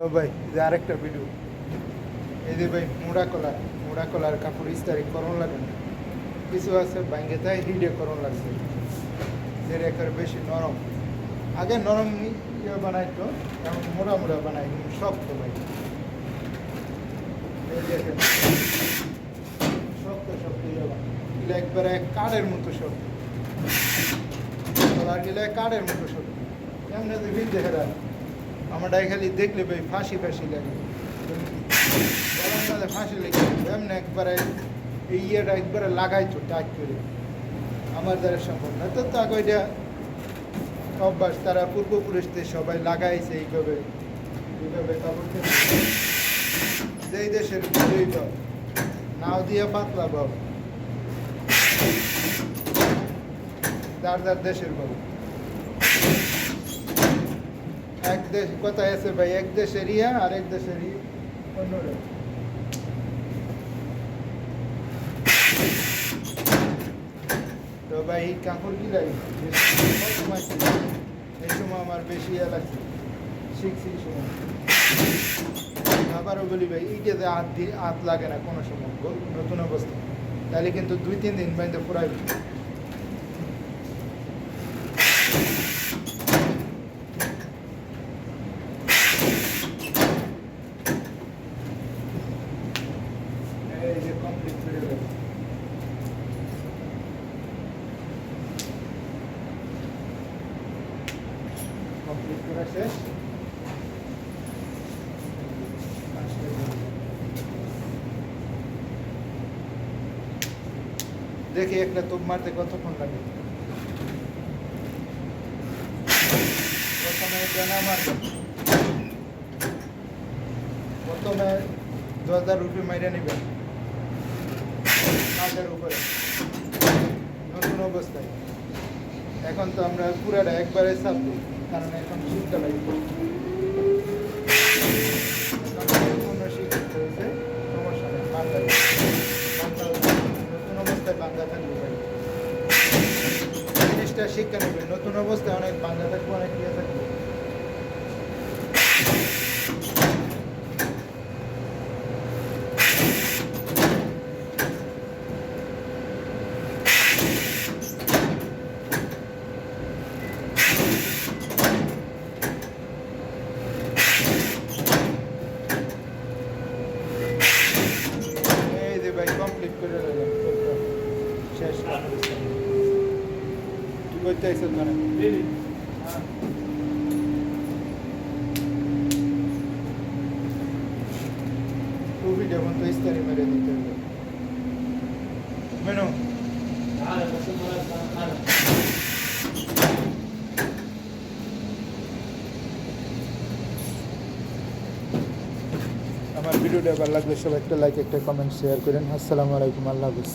ভাই, যে আরেকটা ভিডিও এই যে ভাই, মোড়া কলা, মোড়া কলার কাপড় ইস্তারি করণ লাগে না। কিছু আছে ব্যাঙ্গে তাই হিডে করণ লাগছে। যে রেখার বেশি নরম। আগে নরম ইয়ে বানাইতো, এখন মোড়া মোড়া বানাই শক্ত ভাই। এই শক্ত শক্ত ইয়ে বানাই। একবারে কাঠের মতো শক্ত। কলার গেলে কাঠের মতো শক্ত। এমনি দেখে রাখ আমারটাই খালি দেখলে ভাই ফাঁসি ফাঁসি লাগে। ফাঁসি লেগে। একবারে এই ইয়েটা একবারে লাগাইতো টাইট করে। আমার দ্বারা সম্ভব না। তো তাকে ওইটা অভ্যাস, তারা পূর্বপুরুষদের সবাই লাগাইছে এইভাবে। এইভাবে কিনে। যেই দেশের বুঝেই পাও নাও দিয়ে পাতলা পাও যার যার দেশের বাবু। এক দেশ, কোথায় আছে ভাই? এক দেশের ইয়া আর এক দেশের তো ভাই কাপড় গিলাই এই সময় আমার বেশি ইয়া লাগছে। শিখছি এই সময়। আবারও বলি ভাই হাত দিয়ে হাত লাগে না কোনো সময়, নতুন অবস্থা। তাহলে কিন্তু দুই, তিন দিন বাইন্দে ফুরাই এই যে কমপ্লিট দেখি একটা তোপ মারতে কতক্ষণ লাগে? প্রথমে ডানা মারবেন প্রথমে দরজার রুপি মাইরে নেবেন। কাঠের উপরে। নতুন অবস্থায়। এখন তো আমরা পুরাটা একবারে চাপবো কারণ এখন শীতটা লাগবে সমস্যা নেই বাংলা নতুন অবস্থায় বাংলা থাকবে। জিনিসটা শিক্ষা নেবে, নতুন অবস্থায় অনেক বাংলা থাকবে অনেক ইয়ে থাকবে এই যে ভাই কমপ্লিট করে দিলাম শেষ। কি করতে আইসেন মানে হ্যাঁ। টুপি যখন তো ইস্তারি মেরে দিতে হবে। মেনু। আমার ভিডিওটা ভালো লাগলে সবাই একটা লাইক একটা কমেন্ট শেয়ার করেন। আসসালামু আলাইকুম, আল্লাহ হাফিজ।